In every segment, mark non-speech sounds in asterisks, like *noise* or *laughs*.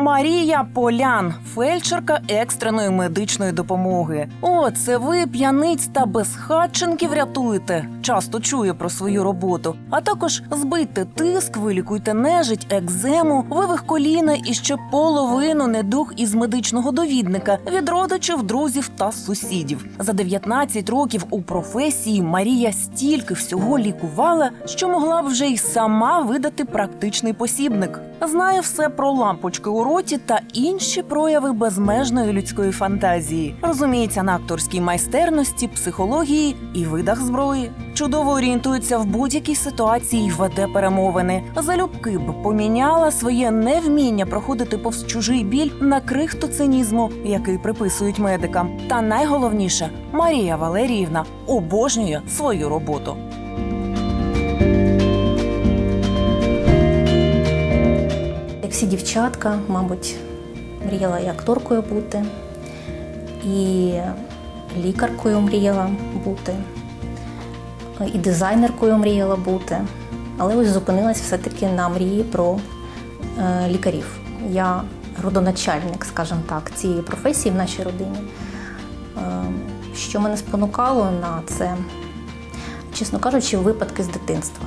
Марія Полян, фельдшерка екстреної медичної допомоги. О, це ви п'яниць та безхатченків рятуєте. Часто чує про свою роботу. А також збийте тиск, вилікуйте нежить, екзему, вивих коліна і ще половину недуг із медичного довідника від родичів, друзів та сусідів. За 19 років у професії Марія стільки всього лікувала, що могла вже й сама видати практичний посібник. Знає все про лампочки у роті та інші прояви безмежної людської фантазії. Розуміється на акторській майстерності, психології і видах зброї. Чудово орієнтується в будь-якій ситуації й веде перемовини. Залюбки б поміняла своє невміння проходити повз чужий біль на крихту цинізму, який приписують медикам. Та найголовніше, Марія Валеріївна обожнює свою роботу. Як всі дівчатка, мабуть, мріяла і акторкою бути, і лікаркою мріяла бути, і дизайнеркою мріяла бути. Але ось зупинилась все-таки на мрії про е, лікарів. Я родоначальник, скажімо так, цієї професії в нашій родині. Е, що мене спонукало на це, чесно кажучи, випадки з дитинства.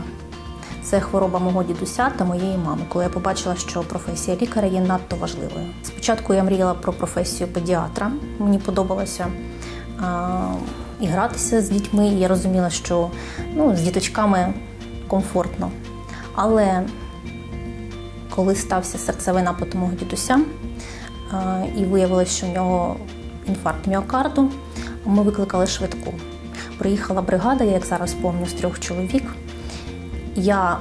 Це хвороба мого дідуся та моєї мами, коли я побачила, що професія лікаря є надто важливою. Спочатку я мріяла про професію педіатра. Мені подобалося і гратися з дітьми. Я розуміла, що ну, з діточками комфортно. Але коли стався серцевий напад мого дідуся, і виявилося, що в нього інфаркт міокарду, ми викликали швидку. Приїхала бригада, я як зараз пам'ятаю, з трьох чоловік. Я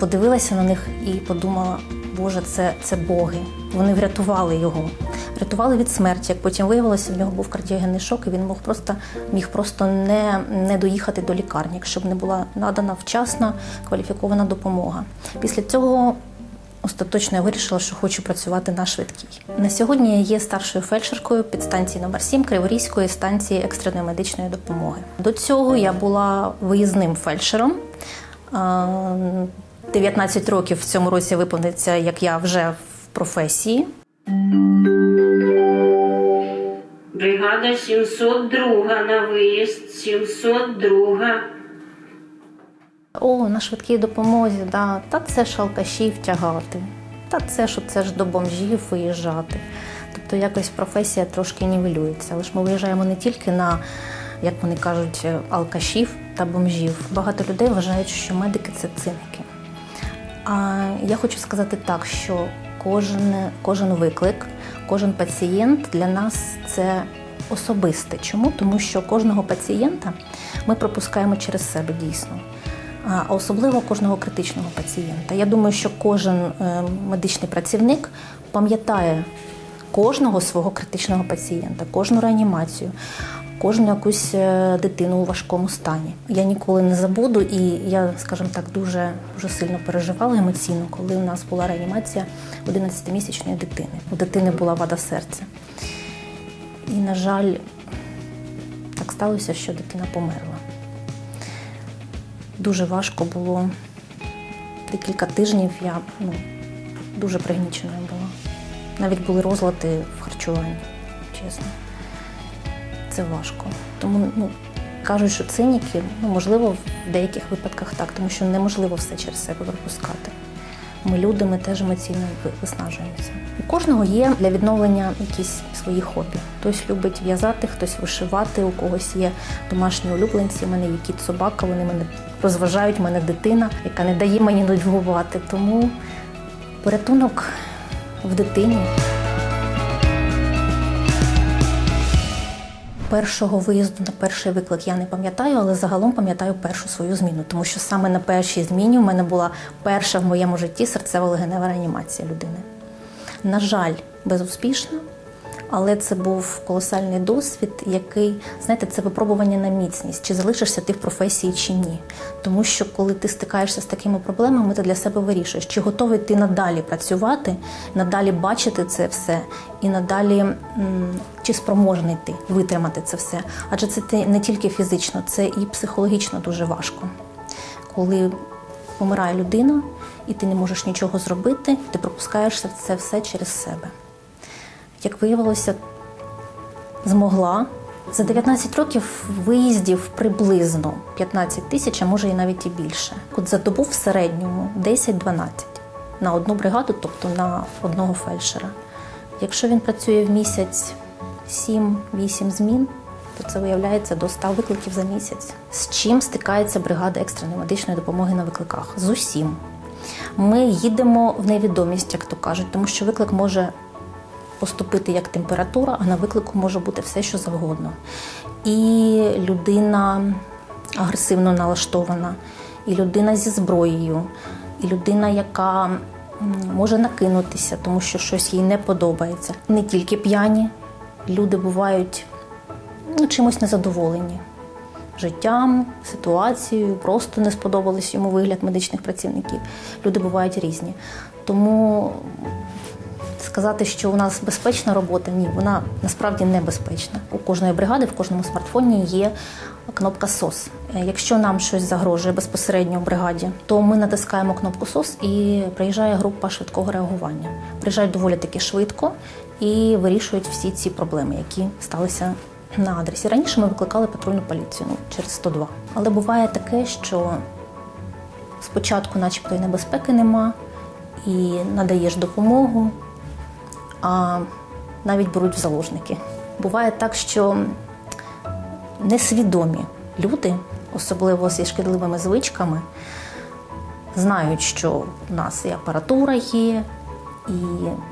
подивилася на них і подумала, Боже, це, це боги. Вони врятували його, врятували від смерті. Як потім виявилося, в нього був кардіогенний шок, і він мог просто, міг просто не, не доїхати до лікарні, якщо б не була надана вчасна кваліфікована допомога. Після цього остаточно я вирішила, що хочу працювати на швидкій. На сьогодні я є старшою фельдшеркою підстанції номер 7 Криворізької станції екстреної медичної допомоги. До цього я була виїзним фельдшером. А, 19 років в цьому році виповниться, як я вже в професії. Бригада 702 на виїзд, 702. О, на швидкій допомозі, да. та це ж алкашів тягати, та це що це ж до бомжів виїжджати. Тобто якось професія трошки нівелюється. Але ж ми виїжджаємо не тільки на, як вони кажуть, алкашів та бомжів. Багато людей вважають, що медики це циники. А я хочу сказати так, що кожен, кожен виклик, кожен пацієнт для нас це особисте. Чому? Тому що кожного пацієнта ми пропускаємо через себе дійсно. А особливо кожного критичного пацієнта. Я думаю, що кожен е, медичний працівник пам'ятає кожного свого критичного пацієнта, кожну реанімацію, кожну якусь е, дитину у важкому стані. Я ніколи не забуду, і я, скажімо так, дуже, дуже сильно переживала емоційно, коли у нас була реанімація 11-місячної дитини. У дитини була вада серця. І, на жаль, так сталося, що дитина померла. Дуже важко було декілька тижнів. Я ну, дуже пригніченою була. Навіть були розлади в харчуванні, чесно. Це важко. Тому ну, кажуть, що циніки, ну, можливо, в деяких випадках так, тому що неможливо все через себе пропускати. Ми люди, ми теж емоційно виснажуємося. У кожного є для відновлення якісь свої хобі. Хтось любить в'язати, хтось вишивати, у когось є домашні улюбленці. У мене є кіт собака, вони мене розважають, у мене дитина, яка не дає мені нудьгувати. Тому порятунок в дитині. Першого виїзду на перший виклик я не пам'ятаю, але загалом пам'ятаю першу свою зміну, тому що саме на першій зміні у мене була перша в моєму житті серцево-легенева реанімація людини. На жаль, безуспішно, але це був колосальний досвід, який, знаєте, це випробування на міцність, чи залишишся ти в професії чи ні. Тому що коли ти стикаєшся з такими проблемами, ти для себе вирішуєш, чи готовий ти надалі працювати, надалі бачити це все, і надалі чи спроможний ти витримати це все. Адже це не тільки фізично, це і психологічно дуже важко. Коли помирає людина, і ти не можеш нічого зробити, ти пропускаєш це все через себе. Як виявилося, змогла. За 19 років виїздів приблизно 15 тисяч, а може і навіть і більше. От за добу в середньому 10-12 на одну бригаду, тобто на одного фельдшера. Якщо він працює в місяць 7-8 змін, то це виявляється до 100 викликів за місяць. З чим стикається бригада екстреної медичної допомоги на викликах? З усім. Ми їдемо в невідомість, як то кажуть, тому що виклик може поступити як температура, а на виклику може бути все, що завгодно. І людина агресивно налаштована, і людина зі зброєю, і людина, яка може накинутися, тому що щось їй не подобається. Не тільки п'яні, люди бувають ну, чимось незадоволені. Життям, ситуацією, просто не сподобались йому вигляд медичних працівників. Люди бувають різні. Тому сказати, що у нас безпечна робота, ні, вона насправді небезпечна. У кожної бригади, в кожному смартфоні є кнопка СОС. Е, Якщо нам щось загрожує безпосередньо в бригаді, то ми натискаємо кнопку СОС і приїжджає група швидкого реагування. Приїжджають доволі таки швидко і вирішують всі ці проблеми, які сталися на адресі. Раніше ми викликали патрульну поліцію ну, через 102. Але буває таке, що спочатку, начебто, і небезпеки нема, і надаєш допомогу, а навіть беруть в заложники. Буває так, що несвідомі люди, особливо зі шкідливими звичками, знають, що в нас і апаратура є, і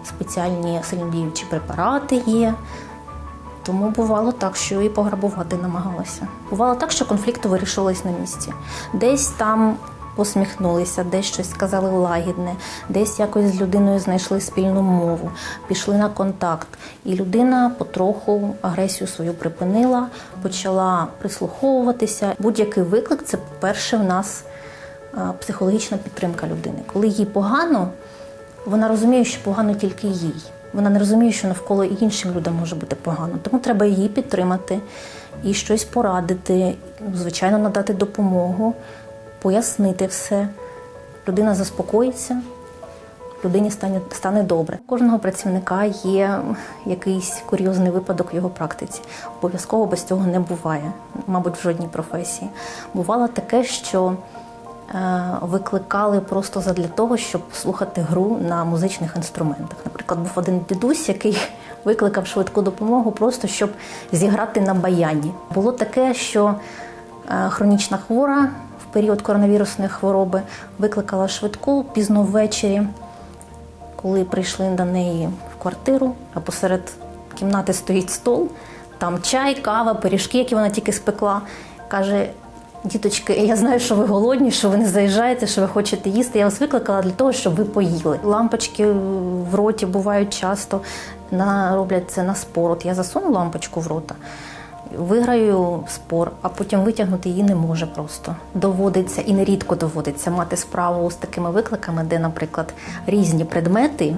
спеціальні сильнодіючі препарати є. Тому бувало так, що і пограбувати намагалися. Бувало так, що конфлікти вирішувались на місці. Десь там посміхнулися, десь щось сказали лагідне, десь якось з людиною знайшли спільну мову, пішли на контакт. І людина потроху агресію свою припинила, почала прислуховуватися. Будь-який виклик це, по-перше, в нас психологічна підтримка людини. Коли їй погано, вона розуміє, що погано тільки їй. Вона не розуміє, що навколо іншим людям може бути погано. Тому треба її підтримати і щось порадити, звичайно, надати допомогу, пояснити все. Людина заспокоїться, людині стане, стане добре. У кожного працівника є якийсь курйозний випадок в його практиці. Обов'язково без цього не буває, мабуть, в жодній професії. Бувало таке, що е, викликали просто задля того, щоб слухати гру на музичних інструментах. Наприклад, був один дідусь, який *laughs* викликав швидку допомогу, просто щоб зіграти на баяні. Було таке, що е, хронічна хвора період коронавірусної хвороби викликала швидку пізно ввечері, коли прийшли до неї в квартиру, а посеред кімнати стоїть стол, там чай, кава, пиріжки, які вона тільки спекла. Каже: Діточки, я знаю, що ви голодні, що ви не заїжджаєте, що ви хочете їсти. Я вас викликала для того, щоб ви поїли. Лампочки в роті бувають часто, роблять це на спор. От я засуну лампочку в рота, виграю спор, а потім витягнути її не може просто. Доводиться і нерідко доводиться мати справу з такими викликами, де, наприклад, різні предмети,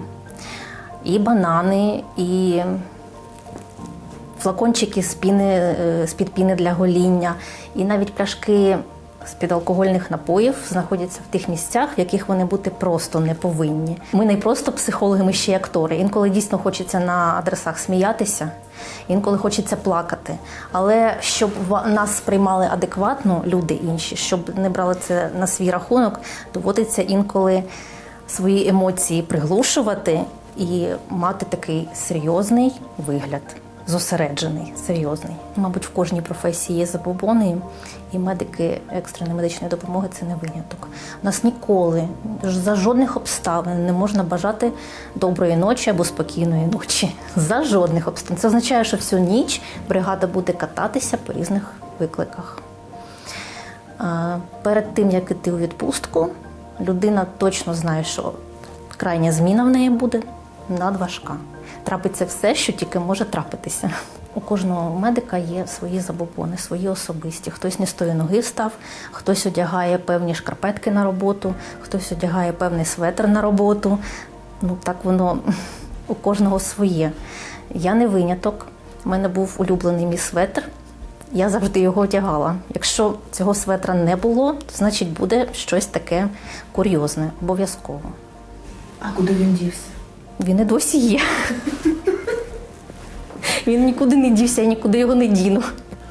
і банани, і флакончики з піни е, з-під піни для гоління, і навіть пляшки з-під алкогольних напоїв знаходяться в тих місцях, в яких вони бути просто не повинні. Ми не просто психологи, ми ще й актори. Інколи дійсно хочеться на адресах сміятися, інколи хочеться плакати. Але щоб нас сприймали адекватно люди інші, щоб не брали це на свій рахунок, доводиться інколи свої емоції приглушувати і мати такий серйозний вигляд зосереджений, серйозний. Мабуть, в кожній професії є забобони, і медики екстреної медичної допомоги це не виняток. У нас ніколи за жодних обставин не можна бажати доброї ночі або спокійної ночі. За жодних обставин. Це означає, що всю ніч бригада буде кататися по різних викликах. Перед тим, як іти у відпустку, людина точно знає, що крайня зміна в неї буде надважка. Трапиться все, що тільки може трапитися. У кожного медика є свої забобони, свої особисті. Хтось не з тої ноги встав, хтось одягає певні шкарпетки на роботу, хтось одягає певний светр на роботу. Ну так воно у кожного своє. Я не виняток. У мене був улюблений мій светр. я завжди його одягала. Якщо цього светра не було, то значить буде щось таке курйозне, обов'язково. А куди він дівся? Він і досі є. Він нікуди не дівся, я нікуди його не діну.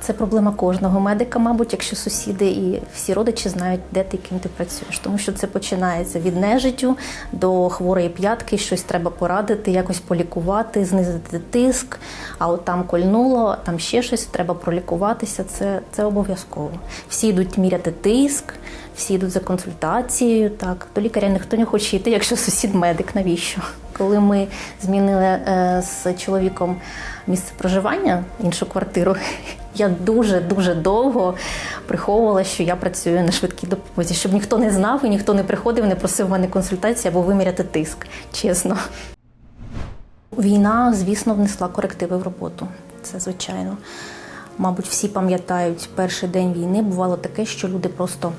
Це проблема кожного медика, мабуть, якщо сусіди і всі родичі знають, де ти ким ти працюєш. Тому що це починається від нежиттю до хворої п'ятки, щось треба порадити, якось полікувати, знизити тиск. А от там кольнуло, там ще щось, треба пролікуватися. Це, це обов'язково. Всі йдуть міряти тиск, всі йдуть за консультацією. Так, до лікаря ніхто не хоче йти, якщо сусід медик. Навіщо? Коли ми змінили е, з чоловіком місце проживання, іншу квартиру, *laughs* я дуже дуже довго приховувала, що я працюю на швидкій допомозі, щоб ніхто не знав і ніхто не приходив, не просив мене консультації або виміряти тиск. Чесно. Війна, звісно, внесла корективи в роботу. Це звичайно. Мабуть, всі пам'ятають, перший день війни бувало таке, що люди просто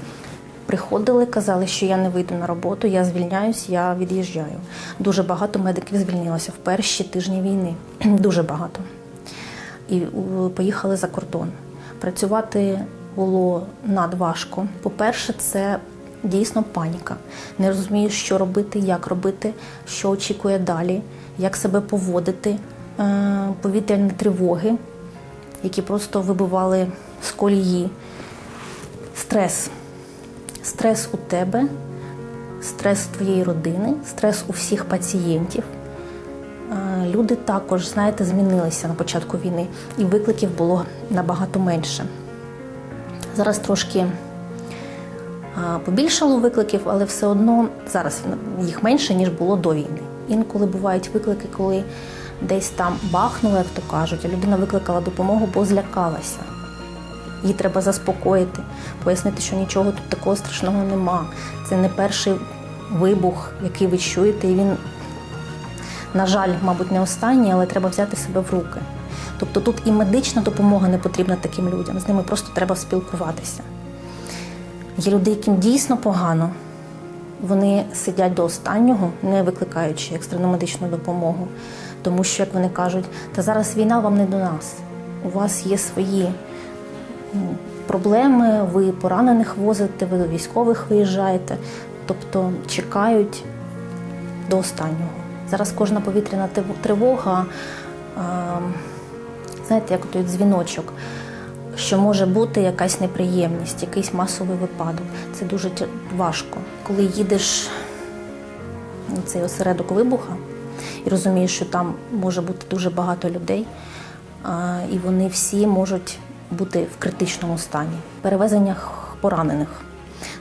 приходили, казали, що я не вийду на роботу, я звільняюсь, я від'їжджаю. Дуже багато медиків звільнилося в перші тижні війни. *clears throat* Дуже багато. І поїхали за кордон. Працювати було надважко. По-перше, це дійсно паніка. Не розумієш, що робити, як робити, що очікує далі, як себе поводити, Е, повітряні тривоги, які просто вибивали з колії. Стрес. Стрес у тебе, стрес твоєї родини, стрес у всіх пацієнтів. Люди також, знаєте, змінилися на початку війни, і викликів було набагато менше. Зараз трошки побільшало викликів, але все одно зараз їх менше, ніж було до війни. Інколи бувають виклики, коли десь там бахнуло, як то кажуть, а людина викликала допомогу, бо злякалася. Її треба заспокоїти, пояснити, що нічого тут такого страшного нема. Це не перший вибух, який ви чуєте, і він, на жаль, мабуть, не останній, але треба взяти себе в руки. Тобто тут і медична допомога не потрібна таким людям, з ними просто треба спілкуватися. Є люди, яким дійсно погано, вони сидять до останнього, не викликаючи екстрену медичну допомогу. Тому що, як вони кажуть, та зараз війна вам не до нас. У вас є свої проблеми, ви поранених возите, ви до військових виїжджаєте, тобто чекають до останнього. Зараз кожна повітряна тривога, знаєте, як той дзвіночок, що може бути якась неприємність, якийсь масовий випадок. Це дуже важко. Коли їдеш на цей осередок вибуха і розумієш, що там може бути дуже багато людей, і вони всі можуть бути в критичному стані. Перевезення х- поранених.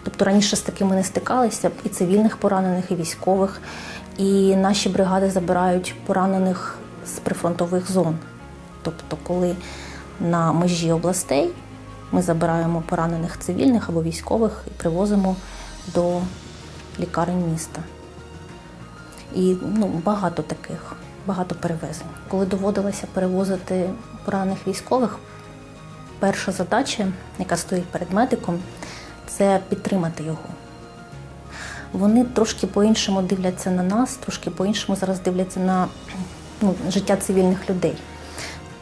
Тобто раніше з такими не стикалися і цивільних поранених, і військових. І наші бригади забирають поранених з прифронтових зон. Тобто, коли на межі областей ми забираємо поранених цивільних або військових і привозимо до лікарень міста. І ну, багато таких, багато перевезень. Коли доводилося перевозити поранених військових, перша задача, яка стоїть перед медиком, це підтримати його. Вони трошки по-іншому дивляться на нас, трошки по-іншому зараз дивляться на ну, життя цивільних людей.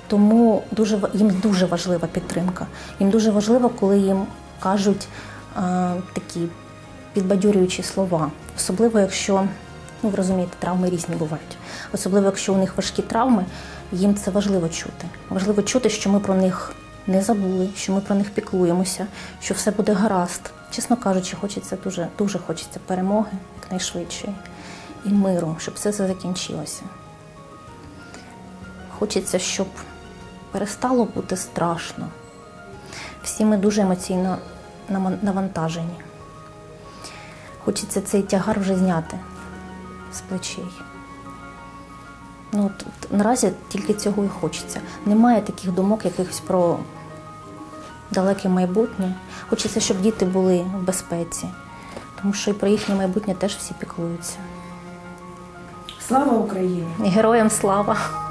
Тому дуже їм дуже важлива підтримка. Їм дуже важливо, коли їм кажуть е, такі підбадьорюючі слова, особливо якщо ну ви розумієте, травми різні бувають. Особливо, якщо у них важкі травми, їм це важливо чути. Важливо чути, що ми про них не забули, що ми про них піклуємося, що все буде гаразд. Чесно кажучи, хочеться дуже, дуже хочеться перемоги якнайшвидшої і миру, щоб все це закінчилося. Хочеться, щоб перестало бути страшно. Всі ми дуже емоційно навантажені. Хочеться цей тягар вже зняти з плечей. Ну, от наразі тільки цього і хочеться. Немає таких думок якихось про далеке майбутнє. Хочеться, щоб діти були в безпеці, тому що і про їхнє майбутнє теж всі піклуються. Слава Україні! Героям слава!